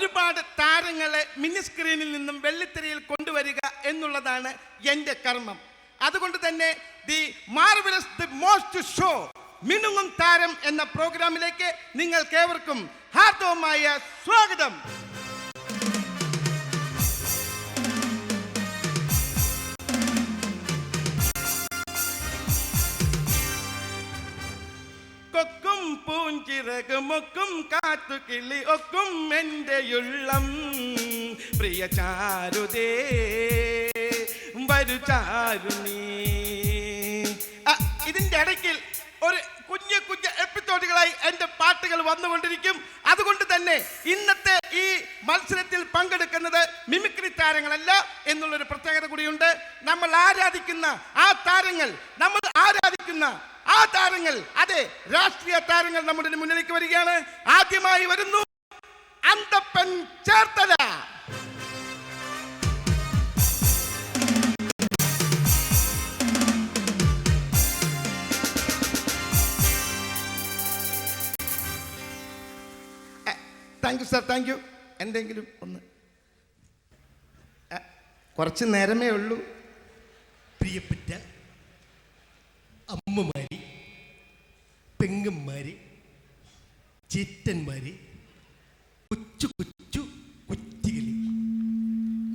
ഒരുപാട് താരങ്ങളെ മിനി സ്ക്രീനിൽ നിന്നും വെള്ളിത്തിരയിൽ കൊണ്ടുവരിക എന്നുള്ളതാണ് എന്റെ കർമ്മം. അതുകൊണ്ട് തന്നെ the marvellous the most show മിനുങ്ങും താരം എന്ന പ്രോഗ്രാമിലേക്ക് നിങ്ങൾക്കേവർക്കും ഹാർദവമായ സ്വാഗതം. പൂഞ്ചിറകുമൊക്കും കാത്തു കിളി ഒക്കും എന്റെ ഉള്ളം. പ്രിയ ചാരുതേ വരു ചാരുണീ ഇതിന്റെ ഇതിന്റെ ഇടയ്ക്കിൽ ഒരു കുഞ്ഞു കുഞ്ഞു എപ്പിസോഡുകളായി എന്റെ പാട്ടുകൾ വന്നുകൊണ്ടിരിക്കും. അതുകൊണ്ട് തന്നെ ഇന്നത്തെ ഈ മത്സരത്തിൽ പങ്കെടുക്കുന്നത് മിമിക്രി താരങ്ങളല്ല എന്നുള്ളൊരു പ്രത്യേകത കൂടിയുണ്ട്. നമ്മൾ ആരാധിക്കുന്ന ആ താരങ്ങൾ നമ്മൾ ആരാധിക്കുന്ന ആ താരങ്ങൾ അതെ രാഷ്ട്രീയ താരങ്ങൾ നമ്മുടെ മുന്നിലേക്ക് വരികയാണ്. ആദ്യമായി വരുന്നു Anthappan Cherthala. Thank you sir thank you എന്തെങ്കിലും ഒന്ന്. കുറച്ച് നേരമേ ഉള്ളൂ. പ്രിയപ്പെട്ട അമ്മമാര് പെങ്ങന്മാര് ചേറ്റന്മാര് കൊച്ചു കൊച്ചു കുറ്റികളി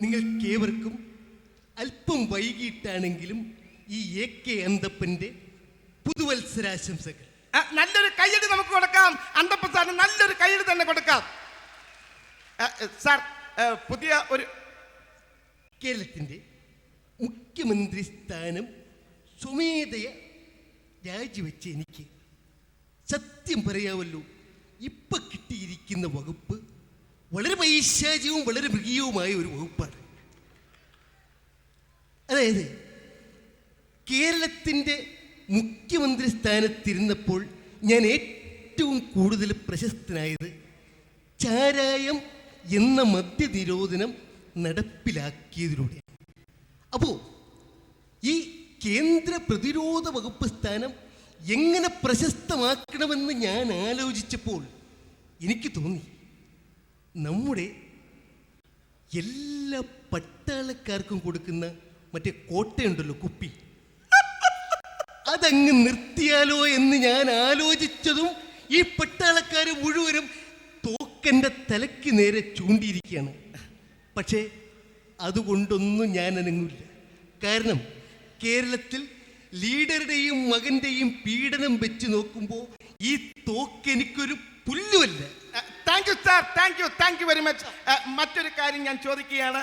നിങ്ങൾക്കേവർക്കും അല്പം വൈകിട്ടാണെങ്കിലും ഈ എ കെ അന്തപ്പന്റെ പുതുവത്സരാശംസകൾ. നല്ലൊരു കൈയടി നമുക്ക് കൊടുക്കാം. അന്തപ്പൻ സാറിന് നല്ലൊരു കൈയടി തന്നെ കൊടുക്കാം. സാർ പുതിയ ഒരു കേരളത്തിന്റെ മുഖ്യമന്ത്രി സ്ഥാനം സ്വമേധയ രാജിവെച്ച എനിക്ക് സത്യം പറയാമല്ലോ. ഇപ്പം കിട്ടിയിരിക്കുന്ന വകുപ്പ് വളരെ പൈശാചികവും വളരെ മൃഗീയവുമായ ഒരു വകുപ്പാണ്. അതായത് കേരളത്തിന്റെ മുഖ്യമന്ത്രി സ്ഥാനത്തിരുന്നപ്പോൾ ഞാൻ ഏറ്റവും കൂടുതൽ പ്രശസ്തനായത് ചാരായം എന്ന മദ്യനിരോധനം നടപ്പിലാക്കിയതിലൂടെ അപ്പോൾ ഈ കേന്ദ്ര പ്രതിരോധ വകുപ്പ് സ്ഥാനം എങ്ങനെ പ്രശസ്തമാക്കണമെന്ന് ഞാൻ ആലോചിച്ചപ്പോൾ എനിക്ക് തോന്നി. നമ്മുടെ എല്ലാ പട്ടാളക്കാർക്കും കൊടുക്കുന്ന മറ്റേ കോട്ടയുണ്ടല്ലോ കുപ്പി. അതങ്ങ് നിർത്തിയാലോ എന്ന് ഞാൻ ആലോചിച്ചതും ഈ പട്ടാളക്കാർ മുഴുവനും തോക്കന്റെ തലയ്ക്ക് നേരെ ചൂണ്ടിയിരിക്കുകയാണ്. പക്ഷേ അതുകൊണ്ടൊന്നും ഞാൻ അനങ്ങില്ല കാരണം കേരളത്തിൽ ലീഡറുടെയും മകന്റെയും പീഡനം വെച്ച് നോക്കുമ്പോൾ ഈ തോക്ക് എനിക്കൊരു പുല്ലുമല്ല. Thank you sir thank you thank you very much മറ്റൊരു കാര്യം ഞാൻ ചോദിക്കുകയാണ്.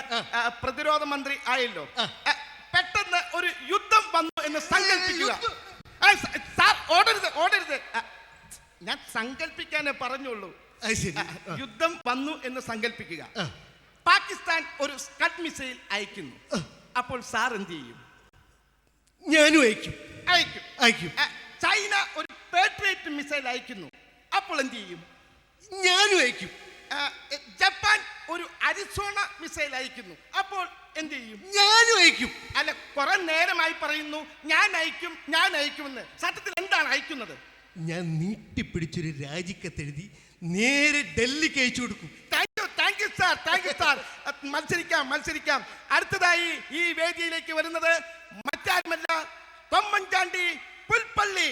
പ്രതിരോധ മന്ത്രി ആയല്ലോ. ആ, പെട്ടെന്ന് ഒരു യുദ്ധം വന്നു എന്ന് സങ്കല്പിക്കുക. സാർ ഓടരുത് ഓടരുത്. ആ, ഞാൻ സങ്കല്പിക്കാനേ പറഞ്ഞുള്ളൂ. യുദ്ധം വന്നു എന്ന് സങ്കല്പിക്കുക. പാകിസ്ഥാൻ ഒരു സ്കഡ് മിസൈൽ അയക്കുന്നു. അപ്പോൾ സാർ എന്ത് ചെയ്യും? ഞാനും അയക്കും. അയക്കും. അയക്കും. ചൈന ഒരു പേട്രിയറ്റ് മിസൈൽ അയക്കുന്നു. അപ്പോൾ എന്ത് ചെയ്യും? ഞാനും അയക്കും. ജപ്പാൻ ഒരു അരിസോണ മിസൈൽ അയക്കുന്നു. അപ്പോൾ എന്ത് ചെയ്യും? ഞാനും അയക്കും. അല്ല കുറെ നേരമായി പറയുന്നു ഞാൻ അയക്കും ഞാൻ അയക്കുമെന്ന്. സത്യത്തിൽ എന്താണ് അയക്കുന്നത്? ഞാൻ നീട്ടിപ്പിടിച്ചൊരു രാജിക്കത്തെഴുതി നേരെ ഡൽഹിക്ക് അയച്ചു കൊടുക്കും. Thank you thank you sir thank you sir മത്സരിക്കാം മത്സരിക്കാം. അടുത്തതായി ഈ വേദിയിലേക്ക് വരുന്നത് മറ്റാരുമല്ല തൊമ്മൻചാണ്ടി പുൽപ്പള്ളി.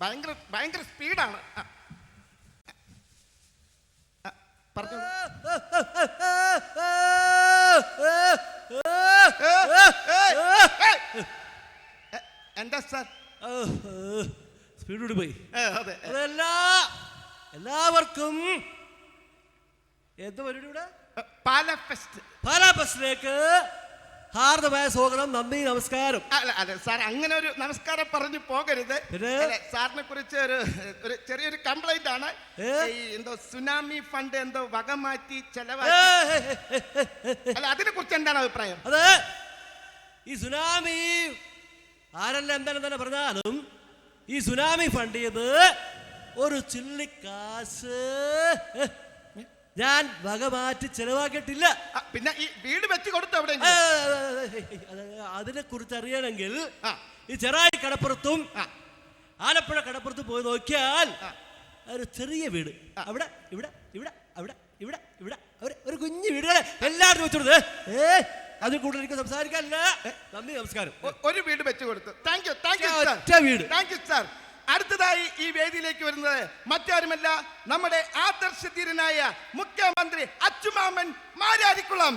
ഭയങ്കര ഭയങ്കര സ്പീഡാണ്. എന്താ സാർ? സ്പീഡ് പോയി. അതെല്ലാ അതെ. എല്ലാവർക്കും എന്ത് പരിപാടി ഇവിടെ? അ, പാല ഫെസ്റ്റ് പാലാ ബസ്സിലേക്ക് ഹാർദമായ സ്വാഗതം നന്ദി നമസ്കാരം. അല്ല അല്ല സാർ അങ്ങനെ ഒരു നമസ്കാരം പറഞ്ഞു പോകരുത്. സാറിനെ കുറിച്ച് ഒരു ഒരു ചെറിയൊരു കംപ്ലൈന്റ് ആണ്. ഈ എന്തോ സുനാമി ഫണ്ട് എന്തോ വക മാറ്റി ചെലവാക്കി. അല്ല അതിനെ കുറിച്ച് എന്താണ് അഭിപ്രായം? അതെ ഈ സുനാമി ആരെല്ലാം എന്താണ് തന്നെ പറഞ്ഞാലും ഈ സുനാമി ഫണ്ട് ചെയ്ത് ഒരു ചില്ലിക്കാശ് ഞാൻ വകമാറ്റി ചെലവാക്കിയിട്ടില്ല. ആ, പിന്നെ ഈ വീട് വെച്ച് കൊടുത്തു അവിടെ അതിനെ കുറിച്ച് അറിയണമെങ്കിൽ. ഈ ചെറായി കടപ്പുറത്തും ആലപ്പുഴ കടപ്പുറത്ത് പോയി നോക്കിയാൽ ഒരു ചെറിയ വീട്. അവിടെ ഇവിടെ ഇവിടെ അവിടെ ഇവിടെ ഇവിടെ ഒരു കുഞ്ഞു വീടുകളെ. എല്ലാവരും വെച്ചോടുത്ത് ഏ അതിൽ കൂടുതൽ എനിക്ക് സംസാരിക്കാനില്ല. നന്ദി നമസ്കാരം. ഒരു വീട് വെച്ചു കൊടുത്തു. താങ്ക് യു താങ്ക് യു ഒറ്റ വീട്. താങ്ക് യു സാർ അടുത്തതായി ഈ വേദിയിലേക്ക് വരുന്നത് മറ്റാരുമല്ല നമ്മുടെ ആദർശ ആദർശധീരനായ മുഖ്യമന്ത്രി അച്ചുമാമൻ മാരാരിക്കുളം.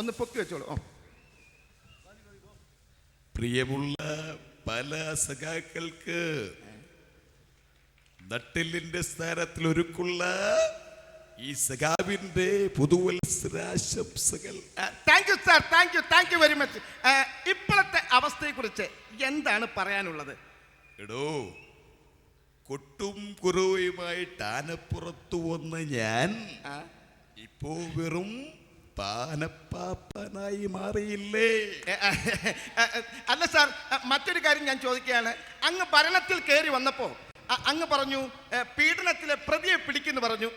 ഒന്ന് പൊക്കി വെച്ചോളൂ. പ്രിയമുള്ള പല സഖാക്കൾക്ക് നട്ടിലിന്റെ സ്ഥാനത്തിൽ ഒരുക്കുള്ള ഈ സഖാവിന്റെ പുതുവത്സരാശംസകൾ. Thank you sir thank you thank you very much ഇപ്പോഴത്തെ അവസ്ഥയെക്കുറിച്ച് എന്താണ് പറയാനുള്ളത്? എടോ കൊട്ടും കുറവുമായിട്ട് ആനപ്പുറത്തു വന്ന ഞാൻ ഇപ്പോ വെറും പാനപ്പാപ്പനായി മാറിയില്ലേ? അല്ല സാർ മറ്റൊരു കാര്യം ഞാൻ ചോദിക്കുകയാണ്. അങ്ങ് ഭരണത്തിൽ കയറി വന്നപ്പോ അങ്ങ് പറഞ്ഞു പീഡനത്തിലെ പ്രതിയെ പിടിക്കുന്നു പറഞ്ഞു.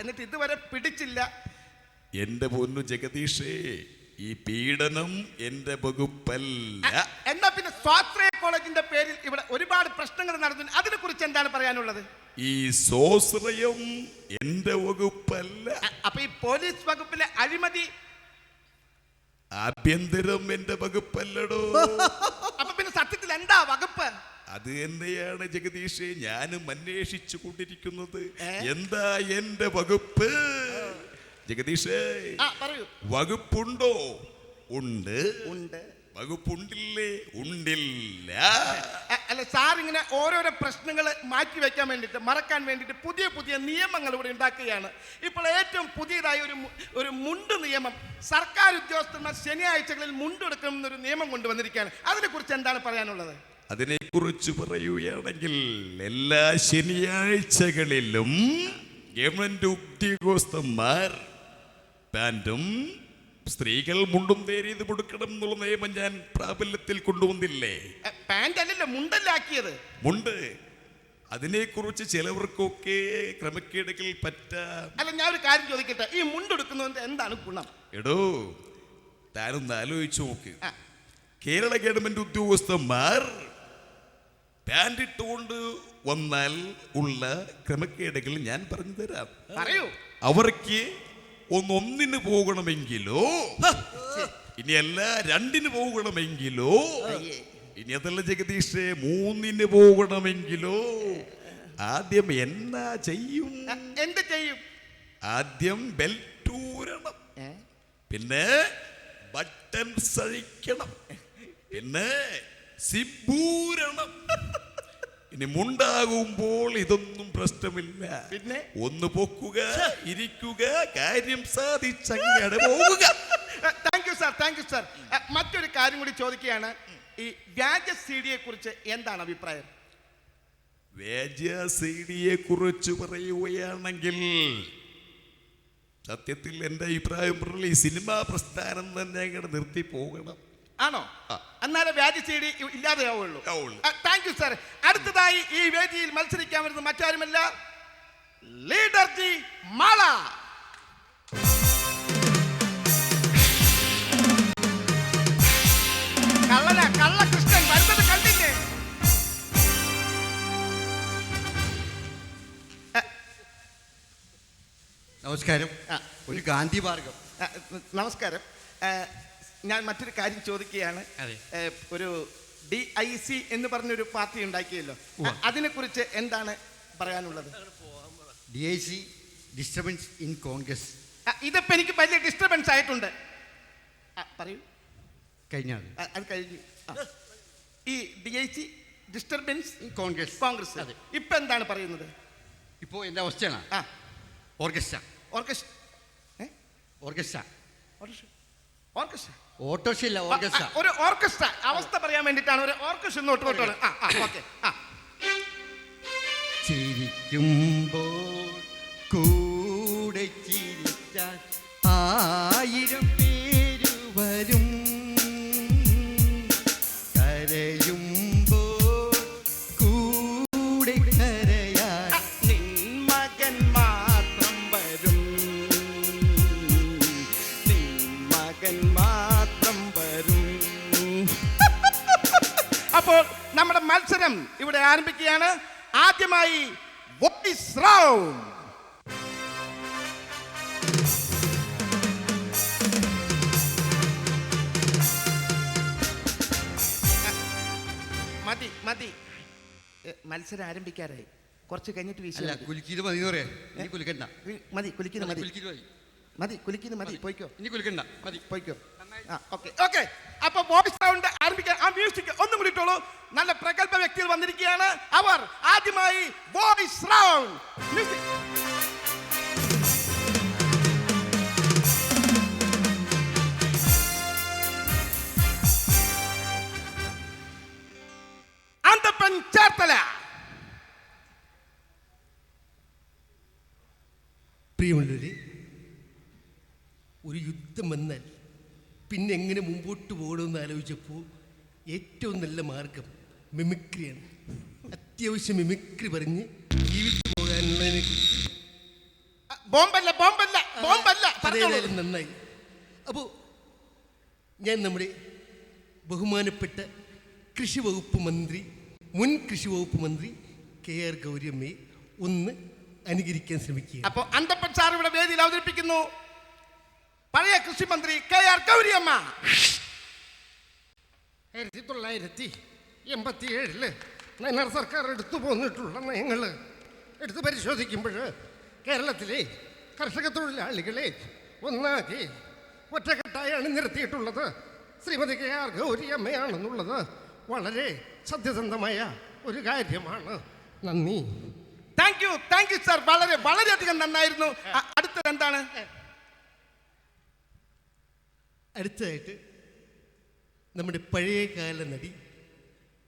എന്നിട്ട് ഇതുവരെ പിടിച്ചില്ല. എന്റെ പൊന്നു ജഗദീഷേ ഈ പീഡനം എന്റെ വകുപ്പല്ല. എന്നാ പിന്നെ സ്വാശ്രയ കോളേജിന്റെ പേരിൽ ഇവിടെ ഒരുപാട് പ്രശ്നങ്ങൾ നടന്നു. അതിനെ കുറിച്ച് എന്താണ് പറയാനുള്ളത്? ഈ സ്വാശ്രയം എന്റെ വകുപ്പല്ല. അപ്പൊ ഈ പോലീസ് വകുപ്പിലെ അഴിമതി ആഭ്യന്തരം എന്റെ വകുപ്പല്ലടോ. അപ്പൊ പിന്നെ സത്യത്തിൽ എന്താ വകുപ്പ്? അത് തന്നെയാണ് ജഗദീഷേ ഞാനും അന്വേഷിച്ചു കൊണ്ടിരിക്കുന്നത്. എന്താ എന്റെ വകുപ്പ്? ജഗദീഷേ വകുപ്പുണ്ടോ? ഉണ്ട്. ഉണ്ട്. വകുപ്പുണ്ടില്ലേ ഉണ്ടില്ല. അല്ല സാർ ഇങ്ങനെ ഓരോരോ പ്രശ്നങ്ങൾ മാറ്റി വെക്കാൻ വേണ്ടിയിട്ട് മറക്കാൻ വേണ്ടിയിട്ട് പുതിയ പുതിയ നിയമങ്ങൾ ഇവിടെ ഉണ്ടാക്കുകയാണ്. ഇപ്പോൾ ഏറ്റവും പുതിയതായ ഒരു ഒരു മുണ്ട് നിയമം സർക്കാർ ഉദ്യോഗസ്ഥന്മാർ ശനിയാഴ്ചകളിൽ മുണ്ടെടുക്കണം എന്നൊരു നിയമം കൊണ്ടുവന്നിരിക്കുകയാണ്. അതിനെക്കുറിച്ച് എന്താണ് പറയാനുള്ളത്? അതിനെക്കുറിച്ച് പറയുകയാണെങ്കിൽ എല്ലാ ശനിയാഴ്ചകളിലും ഗവൺമെന്റ് ഉദ്യോഗസ്ഥന്മാർ പാന്റും സ്ത്രീകൾ മുണ്ടും തേരിയത് കൊടുക്കണം എന്നുള്ള നിയമം ഞാൻ പ്രാബല്യത്തിൽ കൊണ്ടുവന്നില്ലേ? പാന്റ് അല്ലല്ലോ മുണ്ടല്ലാക്കിയത് മുണ്ട്. അതിനെക്കുറിച്ച് ചിലവർക്കൊക്കെ ക്രമക്കേടുകൾ പറ്റാം. അല്ല ഞാൻ ഒരു കാര്യം ചോദിക്കട്ടെ. ഈ മുണ്ടെടുക്കുന്നതിന്റെ എന്താണ് ഗുണം? എടോ താനൊന്ന് ആലോചിച്ചു നോക്ക്. കേരള ഗവൺമെന്റ് ഉദ്യോഗസ്ഥന്മാർ പാന്റ് ഇട്ടുകൊണ്ട് വന്നാൽ ഉള്ള ക്രമക്കേടുകൾ ഞാൻ പറഞ്ഞു തരാം. പറയൂ. അവർക്ക് ഒന്നൊന്നിന് പോകണമെങ്കിലോ? ഇനി അല്ല രണ്ടിന് പോകണമെങ്കിലോ? ഇനി അതല്ല ജഗദീഷേ മൂന്നിന് പോകണമെങ്കിലോ? ആദ്യം എന്നാ ചെയ്യും? എന്ത് ചെയ്യും? ആദ്യം ബെൽറ്റ് ഊരണം. പിന്നെ ബട്ടൺ സഴിക്കണം പിന്നെ സിബൂരണം ഇനി മുണ്ടാകുമ്പോൾ ഇതൊന്നും പ്രശ്നമില്ല. പിന്നെ? ഒന്ന് പൊക്കുക ഇരിക്കുക കാര്യം സാധിച്ചങ്ങടെ പോവുക thank you sir thank you sir മറ്റൊരു കാര്യം കൂടി ചോദിക്കുകയാണ്. ഈ വ്യാജ സി ഡിയെ കുറിച്ച് എന്താണ് അഭിപ്രായം? വ്യാജ സീഡിയെ കുറിച്ച് പറയുകയാണെങ്കിൽ സത്യത്തിൽ എന്റെ അഭിപ്രായം പറഞ്ഞാൽ ഈ സിനിമാ പ്രസ്ഥാനം തന്നെ അങ്ങോട്ട് നിർത്തി പോകണം. ആണോ? എന്നാലേ വ്യാജ സി ഡി ഇല്ലാതെയാവുള്ളൂ. ആവുള്ളൂ. താങ്ക് യു സാർ അടുത്തതായി ഈ വേദിയിൽ മത്സരിക്കാൻ വരുന്നത് മറ്റാരുമല്ല? Leader G Mala. കള്ളന കള്ള കൃഷ്ണൻ വരുന്നത് കണ്ടില്ലേ? നമസ്കാരം. ഒരു ഗാന്ധി മാർഗം. നമസ്കാരം. ഞാൻ മറ്റൊരു കാര്യം ചോദിക്കുകയാണ്. ഒരു ഡി ഐ സി എന്ന് പറഞ്ഞൊരു പാർട്ടി ഉണ്ടാക്കിയല്ലോ. അതിനെക്കുറിച്ച് എന്താണ് പറയാനുള്ളത്? D I C disturbance in Congress ഇതിപ്പോ എനിക്ക് വലിയ ഡിസ്റ്റർബൻസ് ആയിട്ടുണ്ട്. പറയൂ. കഴിഞ്ഞാൽ അത് കഴിഞ്ഞു. ഈ D I C disturbance in Congress Congress അതെ. ഇപ്പൊ എന്താണ് പറയുന്നത്? ഇപ്പോ എന്റെ അവസ്ഥയാണ്? ആ. Orchestra orchestra? Orchestra orchestra orchestra. Orchestra. ഒരു ഓർക്കസ്ട്ര. അവസ്ഥ പറയാൻ വേണ്ടിട്ടാണ് ഒരു ഓർക്കസ്ട്ര ഇങ്ങോട്ട് കൊണ്ടുവന്നത് ആ ആ ഓക്കെ ആ. ചിരിക്കുമ്പോൾ കൂടെ ആയിരം നമ്മുടെ മത്സരം ഇവിടെ ആരംഭിക്കുകയാണ്. ആദ്യമായി വോയിസ് റൗണ്ട്. മതി മതി. മത്സരം ആരംഭിക്കാറായി. കുറച്ച് കഴിഞ്ഞിട്ട് മതി. കുലുക്കിയത് മതി പറയാ. കുലുക്കണ്ട. മതി കുലിക്കുന്നത് മതി. കുലുക്കിയത് മതി. മതി കുലിക്കുന്നു മതി പോയിക്കോ. ഇനി കുലുക്കണ്ട മതി. പോയിക്കോ. ആ ഓക്കെ. ഓക്കെ. അപ്പൊ വോയിസ് സൗണ്ട് ആരംഭിക്കാൻ ആ മ്യൂസിക് ഒന്നും കൂടി ഇട്ടോളൂ. നല്ല പ്രഗത്ഭ വ്യക്തികൾ വന്നിരിക്കുകയാണ്. അവർ ആദ്യമായി വോയിസ് സൗണ്ട് മ്യൂസിക്. പ്രിയമുള്ളവരെ ഒരു യുദ്ധം വന്നാൽ പിന്നെ എങ്ങനെ മുമ്പോട്ട് പോകണമെന്ന് ആലോചിച്ചപ്പോൾ ഏറ്റവും നല്ല മാർഗം മിമിക്രിയാണ്. അത്യാവശ്യം മിമിക്രി പറഞ്ഞ് ജീവിച്ചു പോകാനുള്ളതിനെ ബോംബല്ല ബോംബല്ല ബോംബല്ല. അതേതായാലും നന്നായി. അപ്പോൾ ഞാൻ നമ്മുടെ ബഹുമാനപ്പെട്ട കൃഷി വകുപ്പ് മന്ത്രി മുൻ കൃഷി വകുപ്പ് മന്ത്രി കെ ആർ ഗൗരിയമ്മയെ ഒന്ന് അനുകരിക്കാൻ ശ്രമിക്കുക അപ്പോൾ അന്തപ്പൻ സാർ ഇവിടെ വേദിയിൽ അവതരിപ്പിക്കുന്നു. പഴയ കൃഷിമന്ത്രി കെ ആർ ഗൗരിയമ്മ. ആയിരത്തി തൊള്ളായിരത്തി എൺപത്തി ഏഴിൽ നയനാർ സർക്കാർ എടുത്തു പോന്നിട്ടുള്ള നയങ്ങൾ എടുത്തു പരിശോധിക്കുമ്പോൾ കേരളത്തിലെ കർഷക തൊഴിലാളികളെ ഒന്നാക്കി ഒറ്റക്കെട്ടായി അണിനിരത്തിയിട്ടുള്ളത് ശ്രീമതി കെ ആർ ഗൗരിയമ്മയാണെന്നുള്ളത് വളരെ സത്യസന്ധമായ ഒരു കാര്യമാണ്. നന്ദി. Thank you thank you sir വളരെ വളരെയധികം നന്നായിരുന്നു. അടുത്തത് എന്താണ്? അടുത്തതായിട്ട് നമ്മുടെ പഴയകാല നടി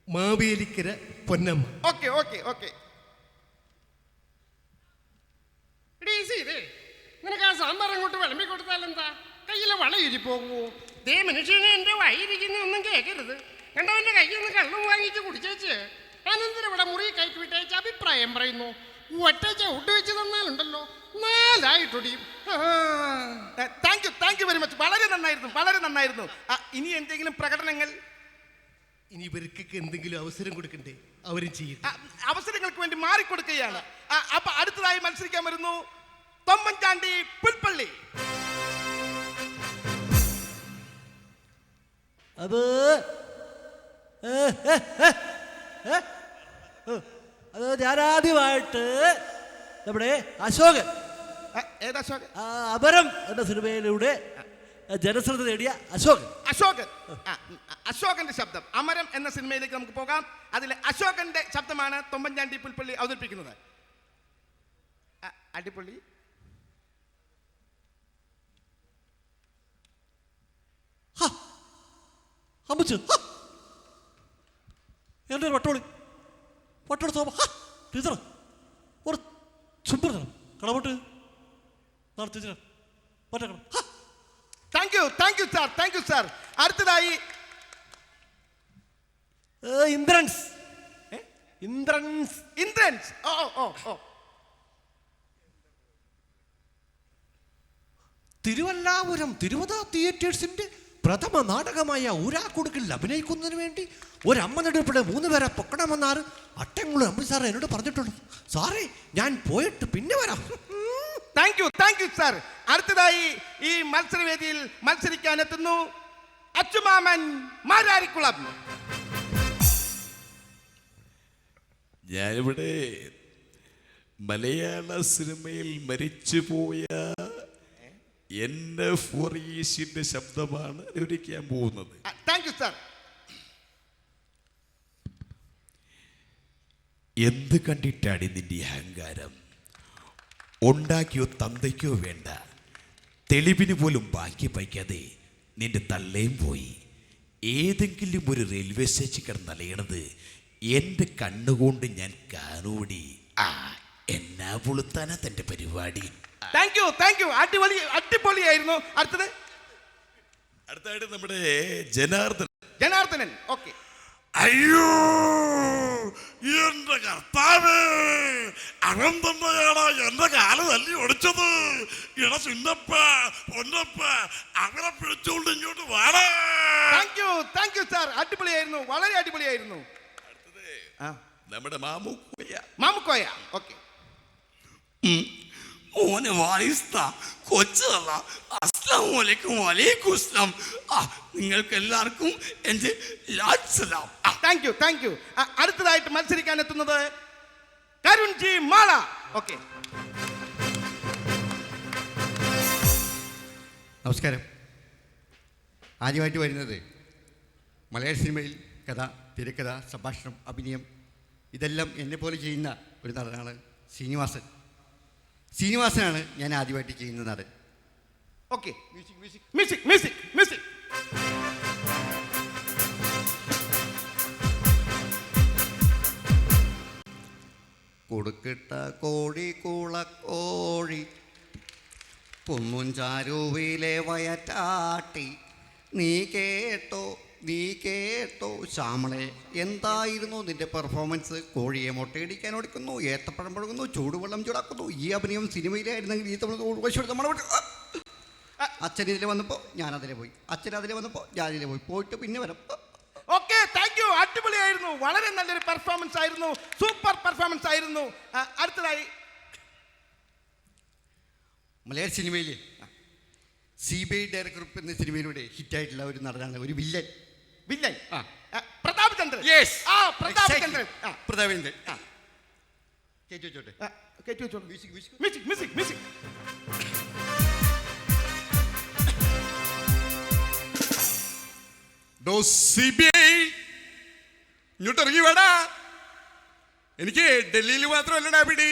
Mavelikkara Ponnamma. Okay okay okay. എടീ സീതേ, നിനക്ക് ആ സാമ്പാർ അങ്ങോട്ട് വിളമ്പി കൊടുത്താൽ എന്താ? കയ്യിലെ വളയിരി പോകുമോ? ദേ മനുഷ്യനെ എന്റെ വയിരിക്കുന്ന ഒന്നും കേൾക്കരുത് കണ്ടവന്റെ കയ്യിൽ നിന്ന് കള്ളും വാങ്ങിച്ച് കുടിച്ചേച്ച്. അനന്തരം ഇവിടെ മുറി കയറ്റി വിട്ടേച്ച് അഭിപ്രായം പറയുന്നു. ഒറ്റ ചവിട്ട് വെച്ച് തന്നാലുണ്ടല്ലോ. നാലായിട്ടൊടിയും. താങ്ക് യു വെരി മച്ച് വളരെ നന്നായിരുന്നു വളരെ നന്നായിരുന്നു. ഇനി എന്തെങ്കിലും പ്രകടനങ്ങൾ? ഇനി ഇവർക്കൊക്കെ എന്തെങ്കിലും അവസരം കൊടുക്കണ്ടേ? അവരും ചെയ്യും അവസരങ്ങൾക്ക് വേണ്ടി മാറിക്കൊടുക്കുകയാണ്. അപ്പൊ അടുത്തതായി മത്സരിക്കാൻ വരുന്നു തൊമ്മൻചാണ്ടി പുൽപ്പള്ളി. അത് ഏ, ഏ, ഏ, ഏ, ഏ, അത് ഞാനാദ്യമായിട്ട് നമ്മുടെ അശോകൻ ഏതാ അശോകൻ? ആ അപരം എന്ന സിനിമയിലൂടെ ജനശ്രദ്ധ നേടിയ അശോകൻ. അശോകൻ. ആ, അശോകന്റെ ശബ്ദം. അമരം എന്ന സിനിമയിലേക്ക് നമുക്ക് പോകാം. അതിലെ അശോകന്റെ ശബ്ദമാണ് തൊമ്പൻചാണ്ടി പുൽപ്പള്ളി അവതരിപ്പിക്കുന്നത്. അടിപൊളി. എന്റെ എന്റെ ഒരു വട്ടോളി. വട്ടോളി സോമ ടീച്ചർ ഒരു ചുമ്പർ തരണം കടമോട്ട് നാളെ teacher പറ്റക്കണം thank you thank you sir thank you sir അടുത്തതായി ഇന്ദ്രൻസ്. ഇന്ദ്രൻസ്. ഇന്ദ്രൻസ്. ഓ ഓ ഓ തിരുവല്ലാപുരം തിരുവത തിയേറ്റേഴ്സിന്റെ പ്രഥമ നാടകമായ ഊരാക്കുടുക്കിൽ അഭിനയിക്കുന്നതിന് വേണ്ടി ഒരമ്മ നെടുപ്പിടെ മൂന്ന് പേരെ പൊക്കണമെന്നാണ് അട്ടങ്ങളും അമ്മ സാറ് എന്നോട് പറഞ്ഞിട്ടുണ്ട് സാറേ ഞാൻ പോയിട്ട് പിന്നെ വരാം. Thank you thank you sir അടുത്തതായി ഈ മത്സരവേദിയിൽ മത്സരിക്കാൻ എത്തുന്നു അച്ചുമാമൻ മാരാരിക്കുളം. ഞാനിവിടെ മലയാള സിനിമയിൽ മരിച്ചുപോയ എന്റെ ഫോറീസിന്റെ ശബ്ദമാണ് വിവരിക്കാൻ പോകുന്നത്. താങ്ക് യു സാർ എന്ത് കണ്ടിട്ടാണ് നിന്റെ അഹങ്കാരം? ഉണ്ടാക്കിയോ തന്തയ്ക്കോ വേണ്ട. തെളിവിന് പോലും ബാക്കി വയ്ക്കാതെ നിന്റെ തള്ളയും പോയി. ഏതെങ്കിലും ഒരു റെയിൽവേ സ്റ്റേഷൻ കിടന്നലയണത് എന്റെ കണ്ണുകൊണ്ട് ഞാൻ കാണൂടി. ആ എന്നാ പുളുത്താനാ തന്റെ പരിപാടി. താങ്ക് യു താങ്ക് യു അടിപൊളി അടിപൊളിയായിരുന്നു. അടുത്തത്? അടുത്തായിട്ട് നമ്മുടെ ജനാർദ്ദൻ ജനാർദ്ദനൻ ഓക്കെ അയ്യോ എന്റെ കർത്താവ് അവൻ തന്നെയാണ് എന്റെ കാൽ തല്ലി ഒടിച്ചത്? ഇട ചിന്നപ്പ പൊന്നപ്പ അവനെ പിടിച്ചുകൊണ്ട് ഇങ്ങോട്ട് വാടാ. Thank you thank you sir അടിപൊളിയായിരുന്നു വളരെ അടിപൊളിയായിരുന്നു. ആ. നമ്മുടെ മാമുക്കോയ. മാമുക്കോയ ഓക്കെ ഓന് വായിസ്ത കൊച്ചല്ല അസ്ലാം വലൈക്കും വലൈക്കും അസ്ലാം ആ നിങ്ങൾക്ക് എല്ലാവർക്കും എന്റെ ലാസ്സലാം ആ. താങ്ക് യു താങ്ക് യു അടുത്തതായിട്ട് മത്സരിക്കാൻ എത്തുന്നത് കരുൺ ജി മാള. ഓക്കെ നമസ്കാരം. ആദ്യമായിട്ട് വരുന്നത് മലയാള സിനിമയിൽ കഥ തിരക്കഥ സംഭാഷണം അഭിനയം ഇതെല്ലാം എന്നെ പോലെ ചെയ്യുന്ന ഒരു നടനാണ് ശ്രീനിവാസൻ. ശ്രീനിവാസനാണ് ഞാൻ ആദ്യമായിട്ട് ചെയ്യുന്നത്. അത് okay music music music music കൊടുക്കിട്ട കോഴി കൂളക്കോഴി കുന്നും ചാരുവിലെ വയറ്റാട്ടി. നീ കേട്ടോ നീ കേട്ടോ ശ്യാമളെ എന്തായിരുന്നു നിന്റെ പെർഫോമൻസ് കോഴിയെ മുട്ടയടിക്കാൻ ഓടിക്കുന്നു ഏത്തപ്പഴം പഴകുന്നു ചൂടുവെള്ളം ചൂടാക്കുന്നു. ഈ അഭിനയം സിനിമയിലായിരുന്നെങ്കിൽ ഈ നമ്മുടെ അച്ഛൻ ഇതിൽ വന്നപ്പോൾ ഞാൻ അതിലെ പോയി. അച്ഛൻ അതിലെ വന്നപ്പോൾ ഞാൻ ഇതിലെ പോയി. പോയിട്ട് പിന്നെ വരാം. ഓക്കെ താങ്ക് യു അടിപൊളിയായിരുന്നു. വളരെ നല്ലൊരു പെർഫോമൻസ് ആയിരുന്നു. സൂപ്പർ പെർഫോമൻസ് ആയിരുന്നു. അടുത്തതായി. മലയാള സിനിമയിൽ സി ബി ഐ ഡയറക്ടർ എന്ന സിനിമയിലൂടെ ഹിറ്റായിട്ടുള്ള ഒരു നടനാണ് ഒരു villain villain. Prathap Chandran Yes. ആ പ്രതാപ് ചന്ദ്രൻ പ്രതാപേന്ദ്രൻ കേട്ടു വെച്ചോട്ടെ. ആ, കയറ്റി വെച്ചോളൂ music music music music music ഇങ്ങോട്ട് ഇറങ്ങി വേടാ. എനിക്ക് ഡൽഹിയിൽ മാത്രമല്ലടാ പിടി.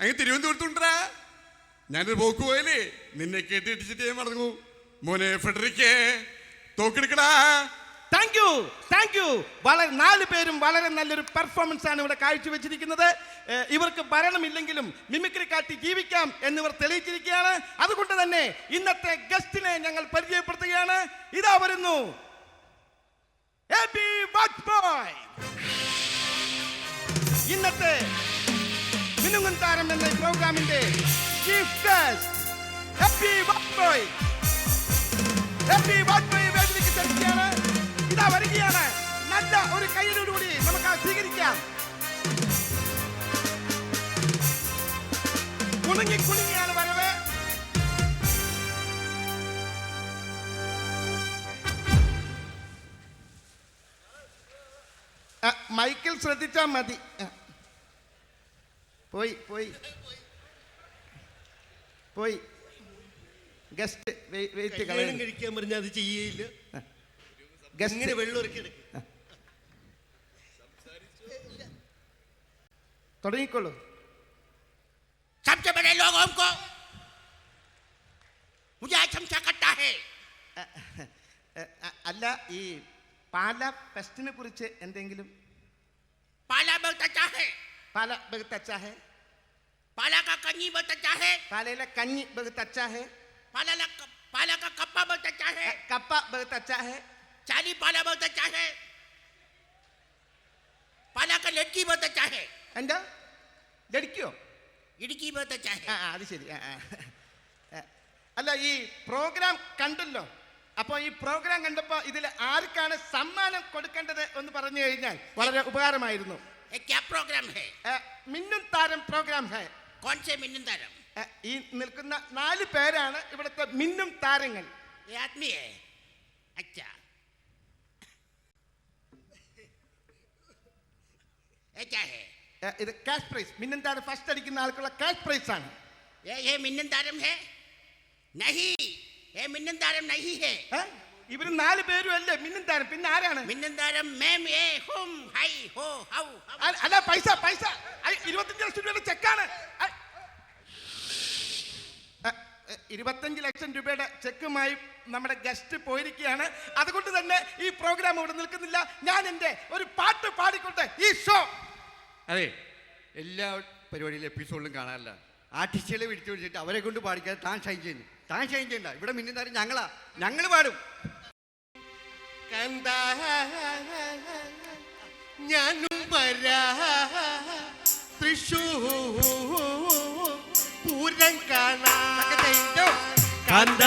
അങ്ങ് തിരുവനന്തപുരത്തുണ്ടാ ഞാനൊരു പോക്ക് പോയാലേ നിന്നെ കേട്ടിടിച്ചിട്ട് ഞാൻ മടങ്ങൂ മോനെ ഫെഡറിക്കേ തോക്കെടുക്കടാ. താങ്ക് യു താങ്ക് യു വളരെ നാല് പേരും വളരെ നല്ലൊരു പെർഫോമൻസ് ആണ് ഇവിടെ കാഴ്ചവെച്ചിരിക്കുന്നത്. ഇവർക്ക് ഭരണമില്ലെങ്കിലും മിമിക്രി കാട്ടി ജീവിക്കാം എന്നിവർ തെളിയിച്ചിരിക്കുകയാണ്. അതുകൊണ്ട് തന്നെ ഇന്നത്തെ ഗസ്റ്റിനെ ഞങ്ങൾ പരിചയപ്പെടുത്തുകയാണ്. ഇതാ വരുന്നു. ഇന്നത്തെ മിനുങ്ങൻ താരം എന്ന പ്രോഗ്രാമിന്റെ chief guest happy Vajpayee A B Vajpayee വേദിക്ക് ക്ഷണിക്കുകയാണ് നല്ല ഒരു കയ്യിലൂടെ നമുക്ക് സ്വീകരിക്കാം. കുണുങ്ങി കുണുങ്ങിയാണ് വരവ്. മൈക്കിൽ ശ്രദ്ധിച്ചാൽ മതി. പോയി പോയി. പോയി. ഗസ്റ്റ് വെയിറ്റ് കളയാൻ കഴിക്കാൻ പറഞ്ഞാൽ അത് ചെയ്യയില്ല. ഗസ്റ്റ് വെള്ളം വെള്ളം ഇറക്കി എടുക്കും തുടങ്ങിക്കോളൂ सबसे बड़े लोगों को मुझे चमचा कट्टा है എ, അ- അല്ല ഈ പാല ഫെസ്റ്റിനെ കുറിച്ച് എന്തെങ്കിലും पाला बहुत अच्छा है പാല ബഹുത്ത് അച്ചാ ഹെ पाला का कन्नी बहुत अच्छा है പാലയിലെ കഞ്ഞി ബഹുത്ത് അച്ചാ ഹെ पाला ला पाला का कप्पा बहुत अच्छा എ, है കപ്പ ബഹുത്ത് അച്ചാ ഹെ चाली पाला बहुत अच्छा है पाला का लड़की बहुत अच्छा है എന്താ ലടിക്കോ इड़की बहुत अच्छा ആ है ആ, അത് ശരി ആ, ആ. എ, അല്ല ഈ പ്രോഗ്രാം കണ്ടല്ലോ അപ്പോൾ ഈ പ്രോഗ്രാം കണ്ടപ്പോൾ ഇതിൽ ആർക്കാണ് സമ്മാനം കൊടുക്കേണ്ടത് എന്ന് പറഞ്ഞു കഴിഞ്ഞാൽ വളരെ ഉപകാരമായിരുന്നു ये क्या प्रोग्राम है എ, മിന്നും താരം പ്രോഗ്രാം ഹെ कौन से मिनंदारम എ, ഈ നിൽക്കുന്ന നാല് പേരാണ് ഇവിടുത്തെ മിന്നും താരങ്ങൾ ये आदमी है अच्छा ये क्या है ഏ, ഇത് ക്യാഷ് പ്രൈസ് മിന്നൻ താരം ഫസ്റ്റ് അടിക്കുന്ന ആൾക്കുള്ള ക്യാഷ് പ്രൈസ് ആണ്. ഏ ഏ മിന്നൻ താരം ഹേ? നഹി. ഏ മിന്നൻ താരം നഹി ഹേ? നാല് പേരും അല്ലേ? മിന്നൻ താരം പിന്നെ ആരാണ്? മിന്നൻ താരം മേം ഏ ഹും ഹൈ ഹോ ഹൗ അല്ല പൈസ പൈസ. ഇരുപത്തഞ്ച് ലക്ഷം രൂപയുടെ ചെക്കാണ്. ഇരുപത്തഞ്ച് ലക്ഷം രൂപയുടെ ചെക്കുമായി നമ്മുടെ ഗസ്റ്റ് പോയിരിക്കുകയാണ്. അതുകൊണ്ട് തന്നെ ഈ പ്രോഗ്രാം ഇവിടെ നിൽക്കുന്നില്ല. ഞാൻ എന്റെ ഒരു പാട്ട് പാടിക്കൊണ്ട് ഈ ഷോ അതെ എല്ലാ പരിപാടിയിലും എപ്പിസോഡിലും കാണാറില്ല. ആർട്ടിസ്റ്റുകളെ വിളിച്ചു വിളിച്ചിട്ട് അവരെ കൊണ്ട് പാടിക്കാതെ താൻ ഷൈൻ ചെയ്യുന്നു. താൻ ഷൈൻ ചെയ്യണ്ട. ഇവിടെ മിന്നുന്നതാരും ഞങ്ങളാ. ഞങ്ങൾ പാടും. ഞാനും വരാ. തൃശൂർ പൂരം കാണാ കണ്ട